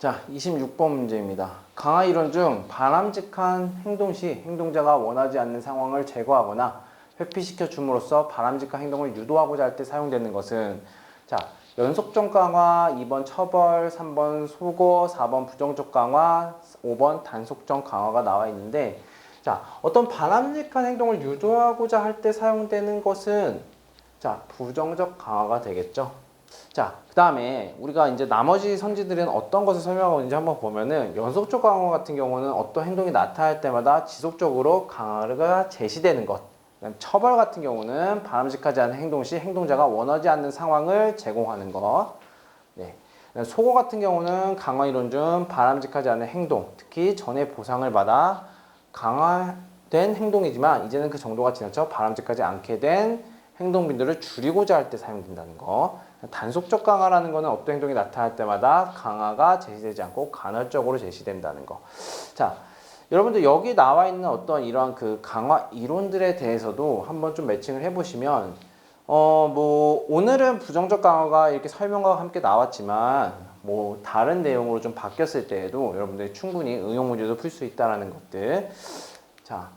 자, 26번 문제입니다. 강화 이론 중 바람직한 행동 시 행동자가 원하지 않는 상황을 제거하거나 회피시켜 줌으로써 바람직한 행동을 유도하고자 할 때 사용되는 것은 자, 연속적 강화, 2번 처벌, 3번 소거, 4번 부정적 강화, 5번 단속적 강화가 나와 있는데 자, 어떤 바람직한 행동을 유도하고자 할 때 사용되는 것은 자, 부정적 강화가 되겠죠. 자, 그 다음에 우리가 이제 나머지 선지들은 어떤 것을 설명하고 있는지 한번 보면은 연속적 강화 같은 경우는 어떤 행동이 나타날 때마다 지속적으로 강화가 제시되는 것. 처벌 같은 경우는 바람직하지 않은 행동 시 행동자가 원하지 않는 상황을 제공하는 것. 네. 소고 같은 경우는 강화 이론 중 바람직하지 않은 행동, 특히 전에 보상을 받아 강화된 행동이지만 이제는 그 정도가 지나쳐 바람직하지 않게 된 행동 빈도를 줄이고자 할 때 사용된다는 거. 단속적 강화라는 거는 어떤 행동이 나타날 때마다 강화가 제시되지 않고 간헐적으로 제시된다는 거. 자, 여러분들 여기 나와 있는 어떤 이러한 그 강화 이론들에 대해서도 한번 좀 매칭을 해보시면 어 뭐 오늘은 부정적 강화가 이렇게 설명과 함께 나왔지만 뭐 다른 내용으로 좀 바뀌었을 때에도 여러분들이 충분히 응용 문제도 풀 수 있다라는 것들 자